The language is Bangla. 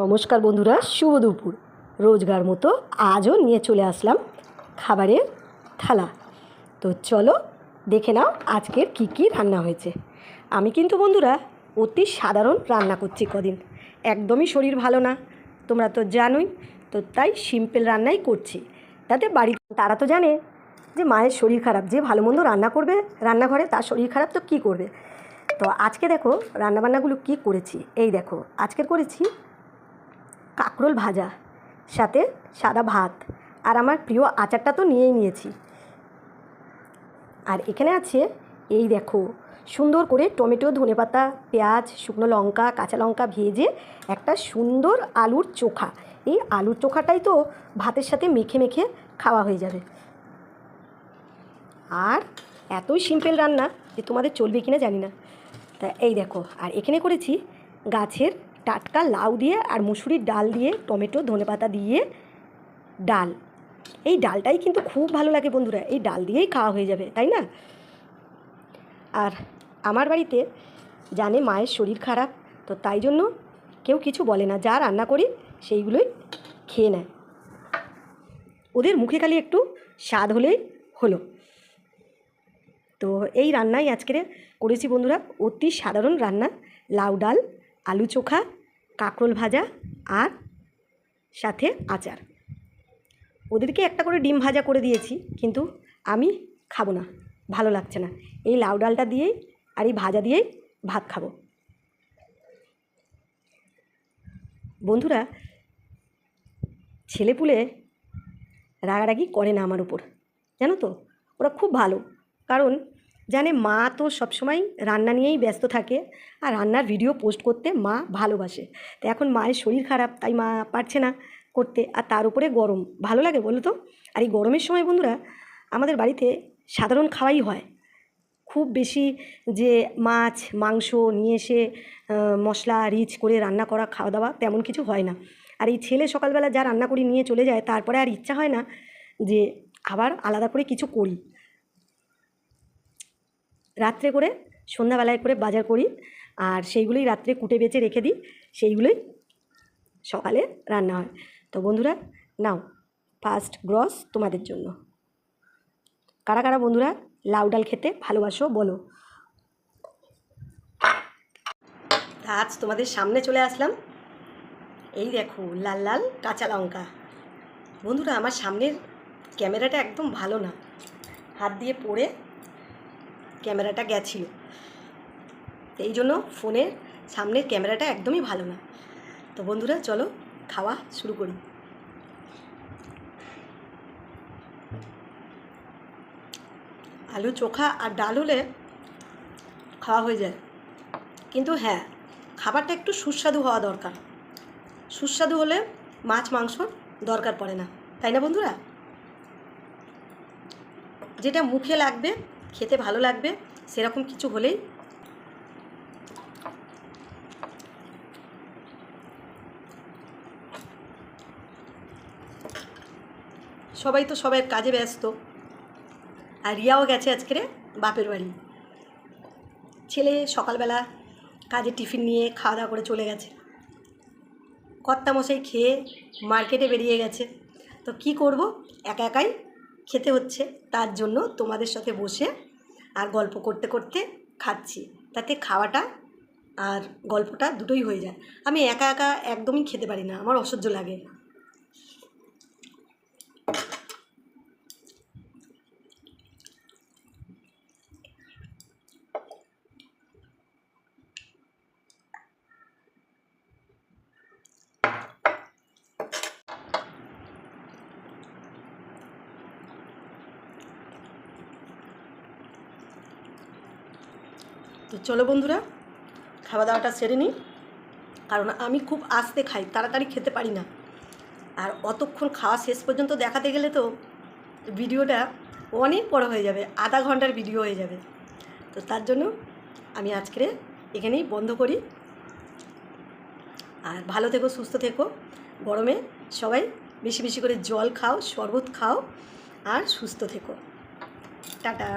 নমস্কার বন্ধুরা, শুভ দুপুর। রোজগার মতো আজও নিয়ে চলে আসলাম খাবারের থালা। তো চলো দেখে নাও আজকের কি কি রান্না হয়েছে। আমি কিন্তু বন্ধুরা অতি সাধারণ রান্না করছি কদিন। একদমই শরীর ভালো না, তোমরা তো জানোই। তো তাই সিম্পল রান্নাই করছি। তাতে বাড়ি তারা তো জানে যে মায়ের শরীর খারাপ, যে ভালো মন্দ রান্না করবে রান্নাঘরে তার শরীর খারাপ তো কী করবে? তো আজকে দেখো রান্নাবান্নাগুলো কি করেছি? এই দেখো আজকের করেছি কাঁকরোল ভাজা, সাথে সাদা ভাত আর আমার প্রিয় আচারটা তো নিয়েই নিয়েছি। আর এখানে আছে, এই দেখো, সুন্দর করে টমেটো, ধনেপাতা, পেঁয়াজ, শুকনো লঙ্কা, কাঁচা লঙ্কা ভেজে একটা সুন্দর আলুর চোখা। এই আলুর চোখাটাই তো ভাতের সাথে মেখে মেখে খাওয়া হয়ে যাবে। আর এতই সিম্পল রান্না যে তোমাদের চলবে কিনা জানি না। তা এই দেখো, আর এখানে করেছি গাছের টাটকা লাউ দিয়ে আর মুসুরির ডাল দিয়ে, টমেটো, ধনেপাতা দিয়ে ডাল। এই ডালটাই কিন্তু খুব ভালো লাগে বন্ধুরা, এই ডাল দিয়েই খাওয়া হয়ে যাবে, তাই না? আর আমার বাড়িতে জানে মায়ের শরীর খারাপ, তো তাই জন্য কেউ কিছু বলে না, যা রান্না করি সেইগুলোই খেয়ে নেয়। ওদের মুখে খালি একটু স্বাদ হলেই হলো। তো এই রান্নাই আজকের করেছি বন্ধুরা, অতি সাধারণ রান্না, লাউ ডাল আলু চোখা, কাঁকরোল ভাজা আর সাথে আচার। ওদেরকে একটা করে ডিম ভাজা করে দিয়েছি, কিন্তু আমি খাব না, ভালো লাগছে না। এই লাউ ডালটা দিয়েই আর এই ভাজা দিয়েই ভাত খাব। বন্ধুরা, ছেলেপুলে রাগারাগি করে না আমার উপর, জানো তো? ওরা খুব ভালো, কারণ জানে মা তো সবসময় রান্না নিয়েই ব্যস্ত থাকে আর রান্নার ভিডিও পোস্ট করতে মা ভালোবাসে। তো এখন মায়ের শরীর খারাপ, তাই মা পারছে না করতে আর তার উপরে গরম। ভালো লাগে বলো তো? আর এই গরমের সময় বন্ধুরা, আমাদের বাড়িতে সাধারণ খাওয়াই হয়। খুব বেশি যে মাছ, মাংস নিয়ে এসে মশলা, রিচ করে রান্না করা, খাওয়া দাওয়া তেমন কিছু হয় না। আর এই ছেলে সকালবেলা যা রান্না করি নিয়ে চলে যায়, তারপরে আর ইচ্ছা হয় না যে আবার আলাদা করে কিছু করি। রাত্রে করে, সন্ধ্যাবেলায় করে বাজার করি আর সেইগুলোই রাত্রে কুটে বেচে রেখে দিই, সেইগুলোই সকালে রান্না হয়। তো বন্ধুরা, নাও ফার্স্ট গ্রস তোমাদের জন্য। কারা কারা বন্ধুরা লাউ ডাল খেতে ভালোবাসো বলো। আজ তোমাদের সামনে চলে আসলাম। এই দেখো, লাল লাল কাঁচা লঙ্কা। বন্ধুরা, আমার সামনের ক্যামেরাটা একদম ভালো না। হাত দিয়ে পড়ে ক্যামেরাটা গেছিল। এই জন্য ফোনের সামনের ক্যামেরাটা একদমই ভালো না। তো বন্ধুরা, চলো খাওয়া শুরু করি। আলু চোখা আর ডাল হলে খাওয়া হয়ে যায়। কিন্তু হ্যাঁ খাবারটা একটু সুস্বাদু হওয়া দরকার। সুস্বাদু হলে মাছ, মাংস দরকার পড়ে না। তাই না বন্ধুরা? যেটা মুখে লাগবে খেতে ভালো লাগবে, সেরকম কিছু হলেই। সবাই তো সবাই কাজে ব্যস্ত। আর রিয়াও গেছে আজকে বাপের বাড়ি। ছেলে সকালবেলা কাজে টিফিন নিয়ে খাওয়া দাওয়া করে চলে গেছে। কর্তামশাই খেয়ে মার্কেটে বেরিয়ে গেছে। তো কি করব? একা একাই খেতে হচ্ছে, তার জন্য তোমাদের সাথে বসে আর গল্প করতে করতে খাচ্ছি। তাতে খাওয়াটা আর গল্পটা দুটোই হয়ে যায়। আমি একা একা একদমই খেতে পারি না, আমার অসহ্য লাগে। তো চলো বন্ধুরা খাওয়া দাওয়াটা সেরে নিই। কারণ আমি খুব আস্তে খাই, তাড়াতাড়ি খেতে পারি না। আর অতক্ষণ খাওয়া শেষ পর্যন্ত দেখাতে গেলে তো ভিডিওটা অনেক বড় হয়ে যাবে, আধা ঘণ্টার ভিডিও হয়ে যাবে। তো তার জন্য আমি আজকে এখানেই বন্ধ করি। আর ভালো থেকো, সুস্থ থেকো। গরমে সবাই বেশি বেশি করে জল খাও, শরবত খাও, আর সুস্থ থেকো। টাটা।